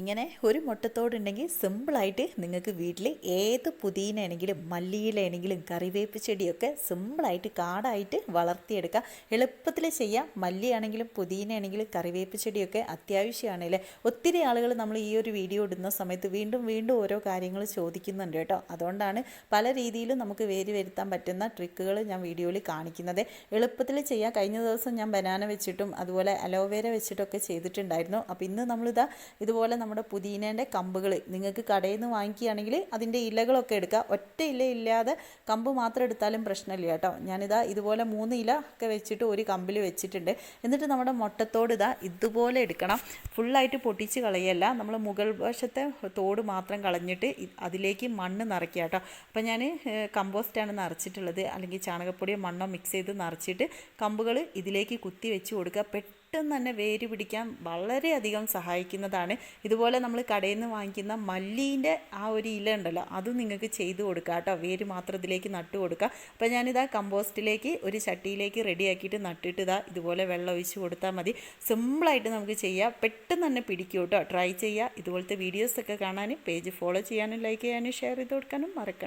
ഇങ്ങനെ ഒരു മുട്ടത്തോടുണ്ടെങ്കിൽ സിമ്പിളായിട്ട് നിങ്ങൾക്ക് വീട്ടിൽ ഏത് പുതിയനാണെങ്കിലും മല്ലിയിലാണെങ്കിലും കറിവേപ്പ് ചെടിയൊക്കെ സിമ്പിളായിട്ട് കാടായിട്ട് വളർത്തിയെടുക്കാം. എളുപ്പത്തിൽ ചെയ്യാം. മല്ലിയാണെങ്കിലും പുതിയനാണെങ്കിലും കറിവേപ്പ് ചെടിയൊക്കെ അത്യാവശ്യമാണല്ലേ ഒത്തിരി ആളുകൾ നമ്മൾ ഈ ഒരു വീഡിയോ ഇടുന്ന സമയത്ത് വീണ്ടും വീണ്ടും ഓരോ കാര്യങ്ങൾ ചോദിക്കുന്നുണ്ട് കേട്ടോ. അതുകൊണ്ടാണ് പല രീതിയിലും നമുക്ക് വേര് വരുത്താൻ പറ്റുന്ന ട്രിക്കുകൾ ഞാൻ വീഡിയോയിൽ കാണിക്കുന്നത്. എളുപ്പത്തിൽ ചെയ്യാം. കഴിഞ്ഞ ദിവസം ഞാൻ ബനാന വെച്ചിട്ടും അതുപോലെ അലോവേര വെച്ചിട്ടൊക്കെ ചെയ്തിട്ടുണ്ടായിരുന്നു. അപ്പോൾ ഇന്ന് നമ്മളിതാ ഇതുപോലെ നമ്മുടെ പുതിനേന്റെ കമ്പുകൾ. നിങ്ങൾക്ക് കടയിൽ നിന്ന് വാങ്ങിക്കുകയാണെങ്കിൽ അതിന്റെ ഇലകളൊക്കെ എടുക്കുക. ഒറ്റ ഇല ഇല്ലാതെ കമ്പ് മാത്രം എടുത്താലും പ്രശ്നമില്ല കേട്ടോ. ഞാനിതാ ഇതുപോലെ മൂന്ന് ഇല ഒക്കെ വെച്ചിട്ട് ഒരു കമ്പിൽ വെച്ചിട്ടുണ്ട്. എന്നിട്ട് നമ്മുടെ മുട്ടത്തോട് ഇതാ ഇതുപോലെ എടുക്കണം. ഫുള്ളായിട്ട് പൊട്ടിച്ച് കളയല്ല. നമ്മൾ മുകൾ വശത്തെ തോട് മാത്രം കളഞ്ഞിട്ട് അതിലേക്ക് മണ്ണ് നിറയ്ക്കുക കേട്ടോ. അപ്പോൾ ഞാൻ കമ്പോസ്റ്റാണ് നിറച്ചിട്ടുള്ളത്. അല്ലെങ്കിൽ ചാണകപ്പൊടിയോ മണ്ണോ മിക്സ് ചെയ്ത് നിറച്ചിട്ട് കമ്പുകൾ ഇതിലേക്ക് കുത്തി വെച്ച് കൊടുക്കുക. പെട്ടെന്ന് തന്നെ വേര് പിടിക്കാൻ വളരെയധികം സഹായിക്കുന്നതാണ്. ഇതുപോലെ നമ്മൾ കടയിൽ നിന്ന് വാങ്ങിക്കുന്ന മല്ലീന്റെ ആ ഒരു ഇല ഉണ്ടല്ലോ അത് നിങ്ങൾക്ക് ചെയ്തു കൊടുക്കുക കേട്ടോ. വേര് മാത്രം ഇതിലേക്ക് നട്ട് കൊടുക്കുക അപ്പോൾ ഞാനിതാ കമ്പോസ്റ്റിലേക്ക് ഒരു ചട്ടിയിലേക്ക് റെഡിയാക്കിയിട്ട് നട്ടിട്ട് ഇതാ ഇതുപോലെ വെള്ളം ഒഴിച്ച് കൊടുത്താൽ മതി. സിമ്പിളായിട്ട് നമുക്ക് ചെയ്യാം. പെട്ടെന്ന് തന്നെ പിടിക്കും കേട്ടോ. ട്രൈ ചെയ്യുക. ഇതുപോലത്തെ വീഡിയോസൊക്കെ കാണാൻ പേജ് ഫോളോ ചെയ്യാനും ലൈക്ക് ചെയ്യാനും ഷെയർ ചെയ്ത് കൊടുക്കാനും മറക്കണം